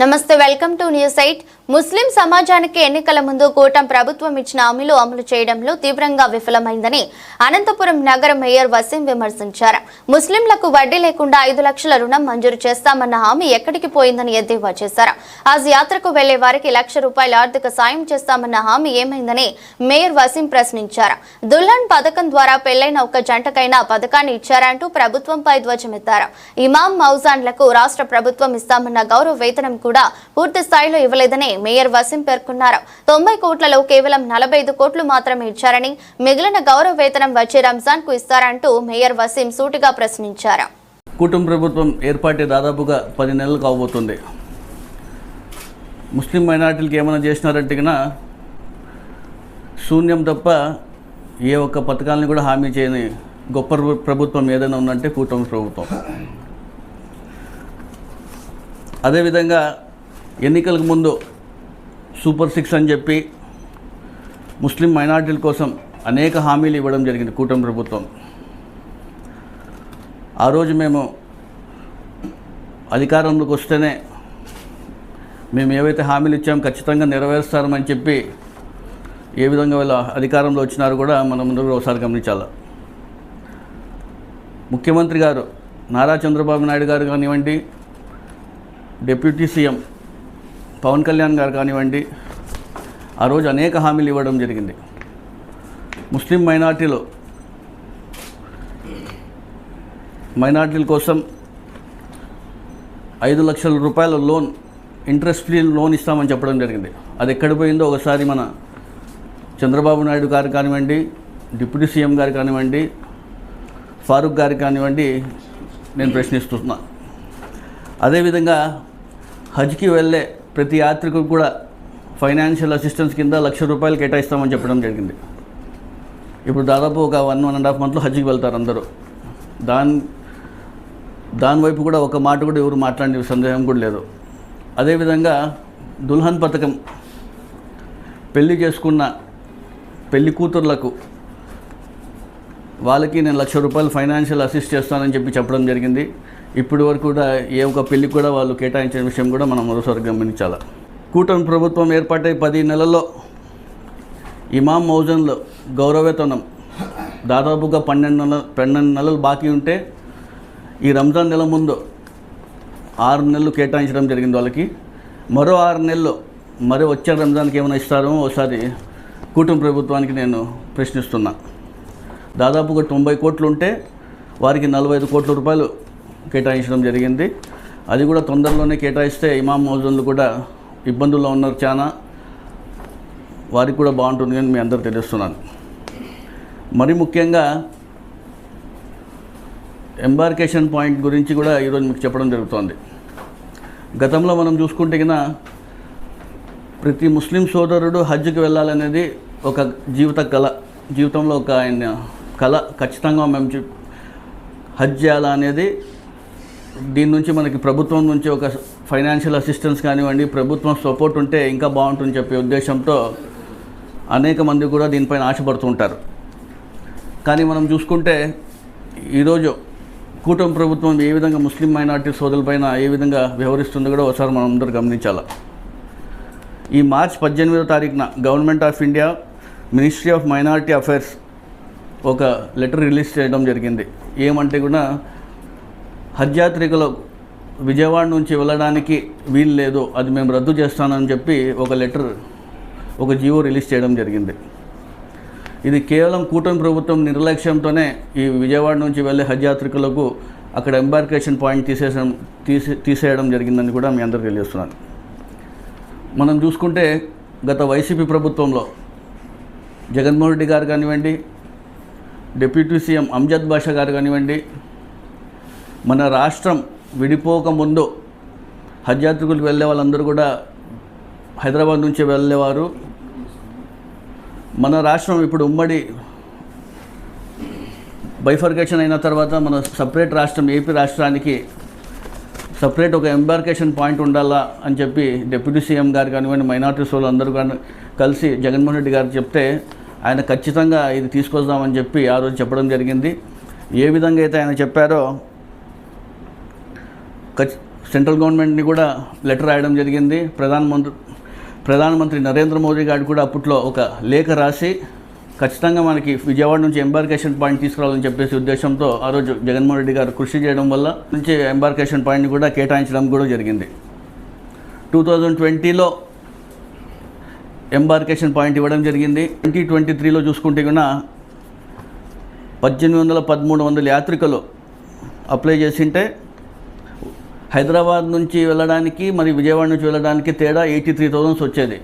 నమస్తే welcome to news eight. ముస్లిం సమాజానికి ఎన్నికల ముందు కూటం ప్రభుత్వం ఇచ్చిన హామీలు అమలు చేయడంలో తీవ్రంగా విఫలమైందని అనంతపురం నగర మేయర్ వసీం విమర్శించారు. ముస్లింలకు వడ్డీ లేకుండా ఐదు లక్షల రుణం మంజూరు చేస్తామన్న హామీ ఎక్కడికి పోయిందని ఎద్దేవా చేశారు. హజ్ యాత్రకు వెళ్ళే వారికి లక్ష రూపాయల ఆర్థిక సాయం చేస్తామన్న హామీ ఏమైందని మేయర్ వసీం ప్రశ్నించారు. దుల్హన్ పథకం ద్వారా పెళ్ళైన ఒక జంటకైనా పథకాన్ని ఇచ్చారంటూ ప్రభుత్వంపై ధ్వజమెత్తారు. ఇమాం మౌజాన్లకు రాష్ట్ర ప్రభుత్వం ఇస్తామన్న గౌరవ వేతనం కూడా పూర్తి స్థాయిలో ఇవ్వలేదని మేయర్ వసీం పేర్కొన్నారు. తొంభై కోట్లలో కేవలం నలభై ఐదు కోట్లు మాత్రమే ఇచ్చారని మిగిలిన గౌరవ వేతనం వచ్చే రంజాన్కు ఇస్తారంటూ మేయర్ వసీం సూటిగా ప్రశ్నించారు. కుటుంబ ప్రభుత్వం ఏర్పాటే దాదాపుగా పది నెలలు కాబోతుంది ముస్లిం మైనార్టీలకు ఏమైనా చేసినారంటే కన్నా శూన్యం తప్ప ఏ ఒక్క పథకాలను కూడా హామీ చేయని గొప్ప ప్రభుత్వం ఏదైనా ఉందంటే కూటమి ప్రభుత్వం. అదేవిధంగా ఎన్నికలకు ముందు సూపర్ సిక్స్ అని చెప్పి ముస్లిం మైనార్టీల కోసం అనేక హామీలు ఇవ్వడం జరిగింది కూటమి ప్రభుత్వం. ఆ రోజు మేము అధికారంలోకి వస్తేనే మేము ఏవైతే హామీలు ఇచ్చామో ఖచ్చితంగా నెరవేరుస్తామని చెప్పి ఏ విధంగా వీళ్ళ అధికారంలో వచ్చినారో కూడా మనం ముందు ఒకసారి గమనించాలి. ముఖ్యమంత్రి గారు నారా చంద్రబాబు నాయుడు గారు కానివ్వండి డిప్యూటీ సీఎం పవన్ కళ్యాణ్ గారు కానివ్వండి ఆ రోజు అనేక హామీలు ఇవ్వడం జరిగింది. ముస్లిం మైనార్టీలు మైనార్టీల కోసం ఐదు లక్షల రూపాయల లోన్ ఇంట్రెస్ట్ ఫ్రీ లోన్ ఇస్తామని చెప్పడం జరిగింది. అది ఎక్కడ పోయిందో ఒకసారి మన చంద్రబాబు నాయుడు గారు కానివ్వండి డిప్యూటీ సీఎం గారు కానివ్వండి ఫారూక్ గారు కానివ్వండి నేను ప్రశ్నిస్తున్నా. అదేవిధంగా హజ్కి వెళ్ళే ప్రతి యాత్రికు కూడా ఫైనాన్షియల్ అసిస్టెన్స్ కింద లక్ష రూపాయలు కేటాయిస్తామని చెప్పడం జరిగింది. ఇప్పుడు దాదాపు ఒక వన్ వన్ అండ్ హాఫ్ మంత్లో హజ్కి వెళ్తారు అందరూ. దాని దాని వైపు కూడా ఒక మాట కూడా ఎవరు మాట్లాడే సందేహం కూడా లేదు. అదేవిధంగా దుల్హన్ పథకం పెళ్ళి చేసుకున్న పెళ్ళి కూతుర్లకు వాళ్ళకి నేను లక్ష రూపాయలు ఫైనాన్షియల్ అసిస్ట్ చేస్తానని చెప్పి చెప్పడం జరిగింది. ఇప్పటి వరకు కూడా ఏ ఒక్క పెళ్ళి కూడా వాళ్ళు కేటాయించిన విషయం కూడా మనం మరోసారి గమనించాలి. కూటమి ప్రభుత్వం ఏర్పాటై పది నెలల్లో ఇమాం మౌజన్లో గౌరవేతనం దాదాపుగా పన్నెండు నెలలు పన్నెండు నెలలు బాకీ ఉంటే ఈ రంజాన్ నెల ముందు ఆరు నెలలు కేటాయించడం జరిగింది వాళ్ళకి. మరో ఆరు నెలలు మరి వచ్చే రంజాన్కి ఏమైనా ఇస్తారో ఒకసారి కూటమి ప్రభుత్వానికి నేను ప్రశ్నిస్తున్నా. దాదాపుగా తొంభై కోట్లు ఉంటే వారికి నలభై ఐదు కోట్ల రూపాయలు కేటాయించడం జరిగింది. అది కూడా తొందరలోనే కేటాయిస్తే ఇమాం మౌజన్లు కూడా ఇబ్బందుల్లో ఉన్నారు చాలా. వారికి కూడా బాగుంటుంది అని మీ అందరూ తెలుస్తున్నాను. మరి ముఖ్యంగా ఎంబార్కేషన్ పాయింట్ గురించి కూడా ఈరోజు మీకు చెప్పడం జరుగుతోంది. గతంలో మనం చూసుకుంటే కినా ప్రతి ముస్లిం సోదరుడు హజ్కి వెళ్ళాలనేది ఒక జీవిత కళ జీవితంలో ఒక ఆయన కళ. ఖచ్చితంగా మేము చే- హజ్ చేయాలా అనేది దీని నుంచి మనకి ప్రభుత్వం నుంచి ఒక ఫైనాన్షియల్ అసిస్టెన్స్ కానివ్వండి ప్రభుత్వం సపోర్ట్ ఉంటే ఇంకా బాగుంటుందని చెప్పే ఉద్దేశంతో అనేక మంది కూడా దీనిపైన ఆశపడుతుంటారు కానీ మనం చూసుకుంటే ఈరోజు కూటమి ప్రభుత్వం ఏ విధంగా ముస్లిం మైనార్టీ సోదరులపైన ఏ విధంగా వ్యవహరిస్తుందో కూడా ఒకసారి మనం అందరూ గమనించాలి. ఈ మార్చ్ పద్దెనిమిదో తారీఖున government of India ministry of minority affairs ఒక లెటర్ రిలీజ్ చేయడం జరిగింది. ఏమంటే కూడా హజ్ యాత్రికులు విజయవాడ నుంచి వెళ్ళడానికి వీలు లేదు అది మేము రద్దు చేస్తానని చెప్పి ఒక లెటర్ ఒక జీవో రిలీజ్ చేయడం జరిగింది. ఇది కేవలం కూటమి ప్రభుత్వం నిర్లక్ష్యంతోనే ఈ విజయవాడ నుంచి వెళ్ళే హజ్ యాత్రికులకు అక్కడ ఎంబార్కేషన్ పాయింట్ తీసేసడం తీసే తీసేయడం జరిగిందని కూడా మీ అందరికీ తెలియజేస్తున్నాను. మనం చూసుకుంటే గత వైసీపీ ప్రభుత్వంలో జగన్మోహన్ రెడ్డి గారు కానివ్వండి డిప్యూటీ సీఎం అంజద్ బాషా గారు కానివ్వండి మన రాష్ట్రం విడిపోక ముందు హజ్ యాత్రికులకు వెళ్ళే వాళ్ళందరూ కూడా హైదరాబాద్ నుంచి వెళ్ళేవారు. మన రాష్ట్రం ఇప్పుడు ఉమ్మడి బైఫర్కేషన్ అయిన తర్వాత మన సపరేట్ రాష్ట్రం ఏపీ రాష్ట్రానికి సపరేట్ ఒక ఎంబార్కేషన్ పాయింట్ ఉండాలా అని చెప్పి డిప్యూటీ సీఎం గారు కానివ్వండి మైనార్టీస్ వాళ్ళు అందరూ కానీ కలిసి జగన్మోహన్ రెడ్డి గారు చెప్తే ఆయన ఖచ్చితంగా ఇది తీసుకొద్దామని చెప్పి ఆ రోజు చెప్పడం జరిగింది. ఏ విధంగా అయితే ఆయన చెప్పారో సెంట్రల్ గవర్నమెంట్ని కూడా లెటర్ రాయడం జరిగింది. ప్రధానమంత్రి ప్రధానమంత్రి నరేంద్ర మోదీ గారు కూడా అప్పట్లో ఒక లేఖ రాసి ఖచ్చితంగా మనకి విజయవాడ నుంచి ఎంబార్కేషన్ పాయింట్ తీసుకురావాలని చెప్పేసి ఉద్దేశంతో ఆ రోజు జగన్మోహన్ రెడ్డి గారు కృషి చేయడం వల్ల నుంచి ఎంబార్కేషన్ పాయింట్ని కూడా కేటాయించడం కూడా జరిగింది. టూ థౌజండ్ ట్వంటీలో ఎంబార్కేషన్ పాయింట్ ఇవ్వడం జరిగింది. ట్వంటీ ట్వంటీ త్రీలో చూసుకుంటే కూడా పద్దెనిమిది వందల పదమూడు వందల యాత్రికులు అప్లై చేసింటే హైదరాబాద్ నుంచి వెళ్ళడానికి మరి విజయవాడ నుంచి వెళ్ళడానికి తేడా ఎయిటీ త్రీ థౌజండ్స్ వచ్చేది.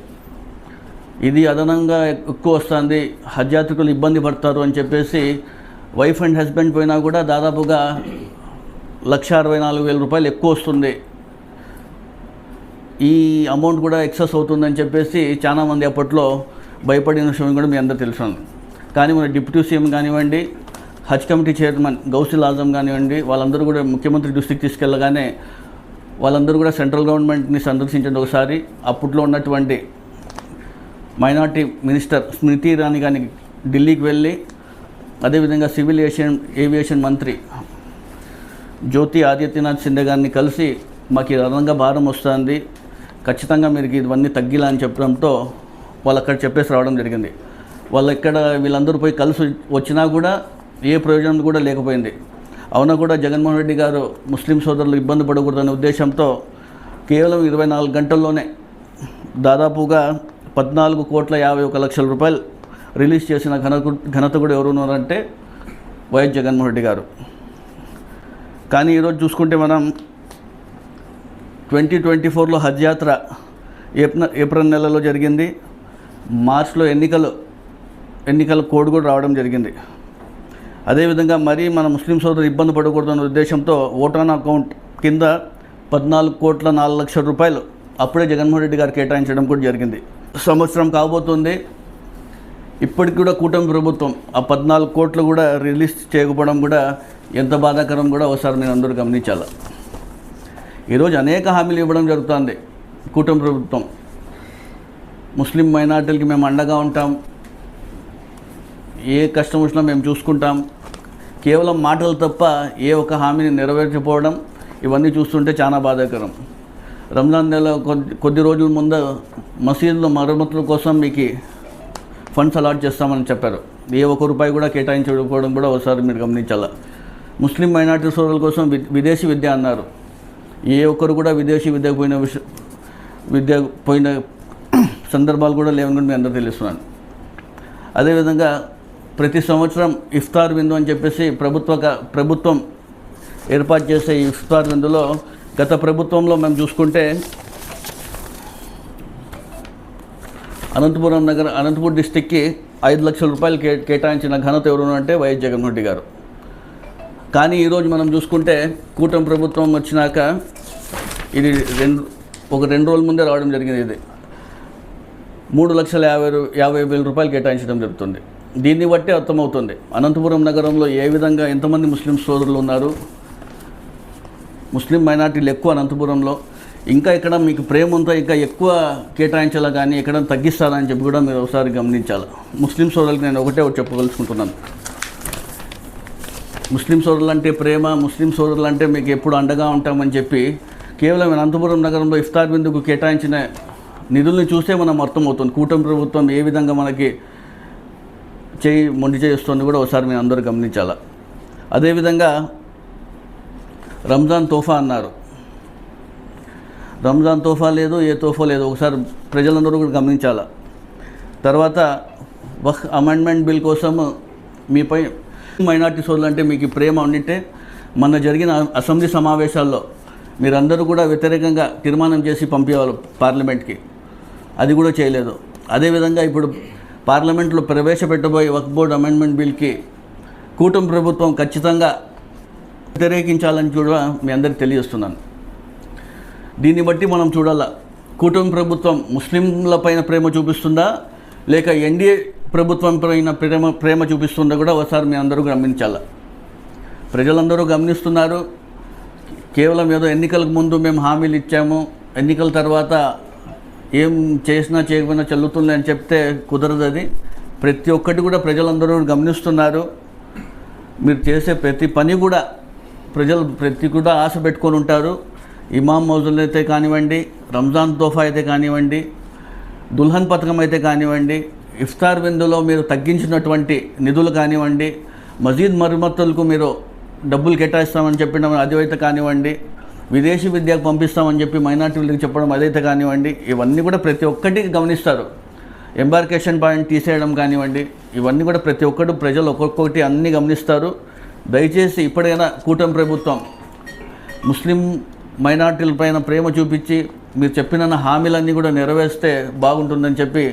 ఇది అదనంగా ఎక్కువ వస్తుంది. హజ్ యాత్రికులు ఇబ్బంది పడతారు అని చెప్పేసి వైఫ్ అండ్ హస్బెండ్ పోయినా కూడా దాదాపుగా లక్ష అరవై నాలుగు వేల రూపాయలు ఎక్కువ వస్తుంది. ఈ అమౌంట్ కూడా ఎక్సెస్ అవుతుందని చెప్పేసి చాలామంది అప్పట్లో భయపడిన విషయం కూడా మీ అందరూ తెలుసు. కానీ మన డిప్యూటీ సీఎం కానివ్వండి హజ్ కమిటీ చైర్మన్ గౌసిల్ ఆజం కానివ్వండి వాళ్ళందరూ కూడా ముఖ్యమంత్రి దృష్టికి తీసుకెళ్ళగానే వాళ్ళందరూ కూడా సెంట్రల్ గవర్నమెంట్ని సందర్శించండి ఒకసారి. అప్పట్లో ఉన్నటువంటి మైనార్టీ మినిస్టర్ స్మృతి ఇరానీ కానీ ఢిల్లీకి వెళ్ళి అదేవిధంగా సివిల్ ఏషియన్ ఏవియేషన్ మంత్రి జ్యోతి ఆదిత్యనాథ్ సింధే గారిని కలిసి మాకు ఈ అదనంగా భారం వస్తుంది. ఖచ్చితంగా మీరు ఇవన్నీ తగ్గిలా అని చెప్పడంతో వాళ్ళు అక్కడ చెప్పేసి రావడం జరిగింది. వాళ్ళు ఇక్కడ వీళ్ళందరూ పోయి కలిసి వచ్చినా కూడా ఏ ప్రయోజనం కూడా లేకపోయింది. అవునా కూడా జగన్మోహన్ రెడ్డి గారు ముస్లిం సోదరులు ఇబ్బంది పడకూడదనే ఉద్దేశంతో కేవలం ఇరవై నాలుగు గంటల్లోనే దాదాపుగా పద్నాలుగు కోట్ల యాభై ఒక లక్షల రూపాయలు రిలీజ్ చేసిన ఘన ఘనత కూడా ఎవరు ఉన్నారంటే వైఎస్ జగన్మోహన్ రెడ్డి గారు. కానీ ఈరోజు చూసుకుంటే మనం ట్వంటీ ట్వంటీ ఫోర్లో హజ్ యాత్ర ఏప్రిల్ ఏప్రిల్ నెలలో జరిగింది. మార్చ్లో ఎన్నికలు ఎన్నికల కోడ్ కూడా రావడం జరిగింది. అదేవిధంగా మరీ మన ముస్లిం సోదరులు ఇబ్బంది పడకూడదన్న ఉద్దేశంతో ఓటాన్ అకౌంట్ కింద పద్నాలుగు కోట్ల నాలుగు లక్షల రూపాయలు అప్పుడే జగన్మోహన్ రెడ్డి గారు కేటాయించడం కూడా జరిగింది. సంవత్సరం కాబోతుంది. ఇప్పటికి కూడా కూటమి ప్రభుత్వం ఆ పద్నాలుగు కోట్లు కూడా రిలీజ్ చేయకపోవడం కూడా ఎంత బాధాకరం కూడా ఒకసారి నేను అందరూ గమనించాలి. ఈరోజు అనేక హామీలు ఇవ్వడం జరుగుతుంది కూటమి ప్రభుత్వం. ముస్లిం మైనార్టీలకి మేము అండగా ఉంటాం. ఏ కష్టం వచ్చినా మేము చూసుకుంటాం. కేవలం మాటలు తప్ప ఏ ఒక్క హామీని నెరవేర్చకపోవడం ఇవన్నీ చూస్తుంటే చాలా బాధాకరం. రంజాన్ నెల కొద్ది కొద్ది రోజుల ముందు మసీదులో మరమ్మతుల కోసం మీకు ఫండ్స్ అలాట్ చేస్తామని చెప్పారు. ఏ ఒక్క రూపాయి కూడా కేటాయించకపోవడం కూడా ఒకసారి మీరు గమనించాలా. ముస్లిం మైనార్టీ సోదరుల కోసం వి- విదేశీ విద్య అన్నారు. ఏ ఒక్కరు కూడా విదేశీ విద్య పోయిన విష విద్య పోయిన సందర్భాలు కూడా లేవని కూడా మీ అందరూ తెలుస్తున్నాను. అదేవిధంగా ప్రతి సంవత్సరం ఇఫ్తార్ విందు అని చెప్పేసి ప్రభుత్వ ప్రభుత్వం ఏర్పాటు చేసే ఈ ఇఫ్తార్ విందులో గత ప్రభుత్వంలో మేము చూసుకుంటే అనంతపురం నగర అనంతపురం డిస్టిక్కి ఐదు లక్షల రూపాయలు కే కేటాయించిన ఘనత ఎవరు అంటే వైఎస్ జగన్మోహన్ రెడ్డి గారు. కానీ ఈరోజు మనం చూసుకుంటే కూటమి ప్రభుత్వం వచ్చినాక ఇది రెండు ఒక రెండు రోజుల ముందే రావడం జరిగింది ఇది మూడు లక్షల యాభై యాభై వేల రూపాయలు కేటాయించడం జరుగుతుంది. దీన్ని బట్టి అర్థమవుతుంది. అనంతపురం నగరంలో ఏ విధంగా ఎంతమంది ముస్లిం సోదరులు ఉన్నారు? ముస్లిం మైనార్టీలు ఎక్కువ అనంతపురంలో. ఇంకా ఇక్కడ మీకు ప్రేమ ఉందా? ఇంకా ఎక్కువ కేటాయించాలా కానీ ఎక్కడ తగ్గిస్తారా అని చెప్పి కూడా మీరు ఒకసారి గమనించాలి. ముస్లిం సోదరులకు నేను ఒకటే ఒకటి చెప్పదలుచుకుంటున్నాను. ముస్లిం సోదరులు అంటే ప్రేమ ముస్లిం సోదరులు అంటే మీకు ఎప్పుడు అండగా ఉంటామని చెప్పి కేవలం అనంతపురం నగరంలో ఇఫ్తార్ బిందుకు కేటాయించిన నిధుల్ని చూస్తే మనం అర్థమవుతుంది. కూటమి ప్రభుత్వం ఏ విధంగా మనకి చేయి మొండి చేయిస్తుంది కూడా ఒకసారి మేము అందరూ గమనించాల. అదేవిధంగా రంజాన్ తోఫా అన్నారు. రంజాన్ తోఫా లేదు ఏ తోఫా లేదు ఒకసారి ప్రజలందరూ కూడా గమనించాల. తర్వాత వక్ అమెండ్మెంట్ బిల్ కోసం మీపై మైనార్టీ సోదరులు అంటే మీకు ప్రేమ ఉండింటే మొన్న జరిగిన అసెంబ్లీ సమావేశాల్లో మీరందరూ కూడా వ్యతిరేకంగా తీర్మానం చేసి పంపేవాళ్ళు పార్లమెంట్కి. అది కూడా చేయలేదు. అదేవిధంగా ఇప్పుడు పార్లమెంట్లో ప్రవేశపెట్టబోయే వక్ బోర్డ్ అమెండ్మెంట్ బిల్కి కూటమి ప్రభుత్వం ఖచ్చితంగా వ్యతిరేకించాలని కూడా మీ అందరికి తెలియజేస్తున్నాను. దీన్ని బట్టి మనం చూడాలా కూటమి ప్రభుత్వం ముస్లింల పైన ప్రేమ చూపిస్తుందా లేక ఎన్డీఏ ప్రభుత్వం పైన ప్రేమ ప్రేమ చూపిస్తుందా కూడా ఒకసారి మీ అందరూ గమనించాల. ప్రజలందరూ గమనిస్తున్నారు కేవలం ఏదో ఎన్నికలకు ముందు మేము హామీలు ఇచ్చాము ఎన్నికల తర్వాత ఏం చేసినా చేయకపోయినా చెల్లుతుంది అని చెప్తే కుదరదు అది. ప్రతి ఒక్కటి కూడా ప్రజలందరూ గమనిస్తున్నారు. మీరు చేసే ప్రతి పని కూడా ప్రజలు ప్రతి కూడా ఆశ పెట్టుకొని ఉంటారు. ఇమాం మౌజుల్ అయితే కానివ్వండి రంజాన్ తోఫా అయితే కానివ్వండి దుల్హన్ పథకం అయితే కానివ్వండి ఇఫ్తార్ విందులో మీరు తగ్గించినటువంటి నిధులు కానివ్వండి మజీద్ మరమ్మతులకు మీరు డబ్బులు కేటాయిస్తామని చెప్పినామని అది అయితే కానివ్వండి విదేశీ విద్యకు పంపిస్తామని చెప్పి మైనార్టీ వీళ్ళకి చెప్పడం అదైతే కానివ్వండి ఇవన్నీ కూడా ప్రతి ఒక్కటి గమనిస్తారు. ఎంబార్కేషన్ పాయింట్ తీసేయడం కానివ్వండి ఇవన్నీ కూడా ప్రతి ఒక్కటి ప్రజలు ఒక్కొక్కటి అన్నీ గమనిస్తారు. దయచేసి ఇప్పటికైనా కూటమి ప్రభుత్వం ముస్లిం మైనార్టీల పైన ప్రేమ చూపించి మీరు చెప్పిన హామీలన్నీ కూడా నెరవేర్స్తే బాగుంటుందని చెప్పి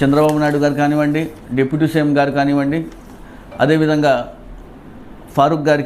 చంద్రబాబు నాయుడు గారు కానివ్వండి డిప్యూటీ సీఎం గారు కానివ్వండి అదేవిధంగా ఫారూక్ గారికి